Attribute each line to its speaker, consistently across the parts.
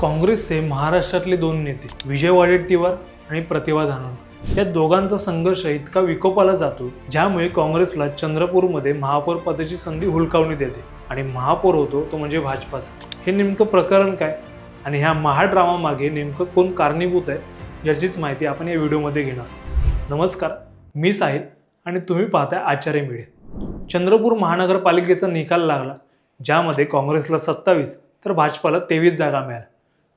Speaker 1: काँग्रेसचे महाराष्ट्रातले दोन नेते विजय वडेट्टीवार आणि प्रतिभा धानोर. या दोघांचा संघर्ष इतका विकोपाला जातो ज्यामुळे काँग्रेसला चंद्रपूरमध्ये महापौर पदाची संधी हुलकावणी देते आणि महापौर होतो तो म्हणजे भाजपाचा. हे नेमकं प्रकरण काय? आणि ह्या महाड्रामा मागे नेमकं कोण कारणीभूत आहे याचीच माहिती आपण या व्हिडिओमध्ये घेणार नमस्कार मी साहिल आणि तुम्ही पाहताय आचार्य मीडिया. चंद्रपूर महानगरपालिकेचा निकाल लागला ज्यामध्ये काँग्रेसला सत्तावीस तर भाजपाला तेवीस जागा मिळाल्या.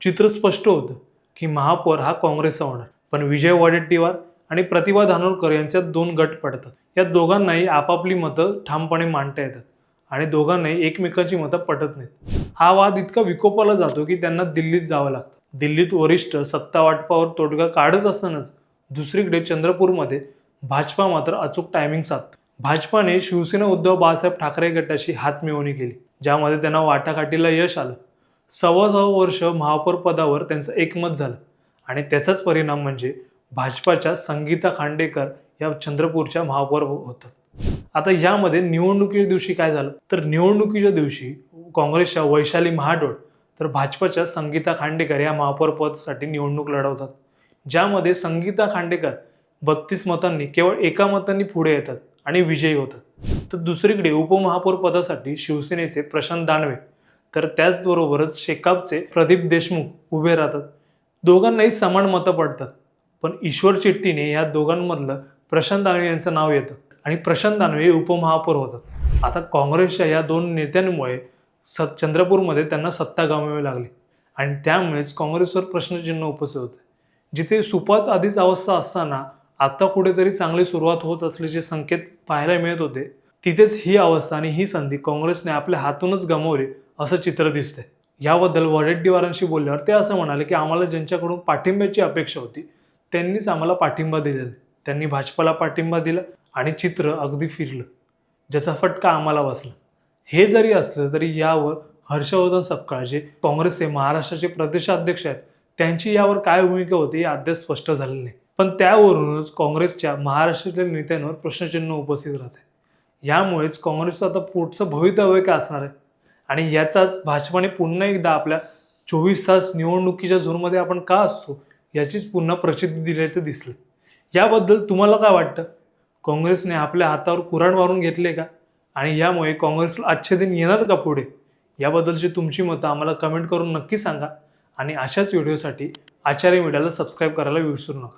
Speaker 1: चित्र स्पष्ट होतं की महापौर हा काँग्रेसचा होणार. पण विजय वडेट्टीवार आणि प्रतिभा धानोरकर यांच्यात दोन गट पडतात. या दोघांनाही आपापली मतं ठामपणे मांडता येतात आणि दोघांनाही एकमेकांची मतं पटत नाहीत. हा वाद इतका विकोपाला जातो की त्यांना दिल्लीत जावं लागतं. दिल्लीत वरिष्ठ सत्ता वाटपावर तोडगा काढत असतानाच दुसरीकडे चंद्रपूरमध्ये भाजपा मात्र अचूक टायमिंग साधतं. भाजपाने शिवसेना उद्धव बाळासाहेब ठाकरे गटाशी हातमिळवणी केली ज्यामध्ये त्यांना वाटाघाटीला यश आलं. सव्वा सव्वा वर्ष महापौर पदावर त्यांचं एकमत झालं. आणि त्याचाच परिणाम म्हणजे भाजपाच्या संगीता खांडेकर या चंद्रपूरच्या महापौर होतात. आता यामध्ये निवडणुकीच्या दिवशी काय झालं? तर निवडणुकीच्या दिवशी काँग्रेसच्या वैशाली महाडोळ तर भाजपाच्या संगीता खांडेकर या महापौर पदासाठी निवडणूक लढवतात. ज्यामध्ये संगीता खांडेकर बत्तीस मतांनी केवळ एका मतांनी पुढे येतात आणि विजयी होतात. तर दुसरीकडे उपमहापौर पदासाठी शिवसेनेचे प्रशांत दानवे तर त्याचबरोबरच शेकापचे प्रदीप देशमुख उभे राहतात. दोघांनाही समान मतं पडतात. पण ईश्वर चिट्टीने या दोघांमधलं प्रशांत दानवे यांचं नाव येतं आणि प्रशांत दानवे हे उपमहापौर होतात. आता काँग्रेसच्या या दोन नेत्यांमुळे स चंद्रपूरमध्ये त्यांना सत्ता गमावी लागली आणि त्यामुळेच काँग्रेसवर प्रश्नचिन्ह उपस्थित होते. जिथे सुपात आधीच अवस्था असताना आता कुठेतरी चांगली सुरुवात होत असल्याचे संकेत पाहायला मिळत होते. तिथेच ही अवस्था आणि ही संधी काँग्रेसने आपल्या हातूनच गमावली असं चित्र दिसतंय. याबद्दल वडेट्टीवारांशी बोलल्यावर ते असं म्हणाले की आम्हाला ज्यांच्याकडून पाठिंब्याची अपेक्षा होती त्यांनीच आम्हाला पाठिंबा दिलेला. त्यांनी भाजपाला पाठिंबा दिला आणि चित्र अगदी फिरलं. ज्याचा फटका आम्हाला बसला. हे जरी असलं तरी यावर हर्षवर्धन सपकाळ जे काँग्रेसचे महाराष्ट्राचे प्रदेशाध्यक्ष आहेत त्यांची यावर काय भूमिका होती हे अद्याप स्पष्ट झालेलं नाही. पण त्यावरूनच काँग्रेसच्या महाराष्ट्रातील नेत्यांवर प्रश्नचिन्ह उपस्थित राहते. यामुळेच काँग्रेसचं आता पुढचं भवितव्य काय असणार आहे? आणि याचाच भाजपाने पुन्हा एकदा आपल्या चोवीस तास निवडणुकीच्या झोनमध्ये आपण का असतो? याचीच पुन्हा प्रसिद्धी दिल्याचं दिसलं. याबद्दल तुम्हाला काय वाटतं? काँग्रेसने आपल्या हातावर कुराण मारून घेतले का? आणि यामुळे काँग्रेसला आजचे दिन येणार का पुढे? याबद्दलची तुमची मतं आम्हाला कमेंट करून नक्की सांगा. आणि अशाच व्हिडिओसाठी आचार्य मीडियाला सबस्क्राईब करायला विसरू नका.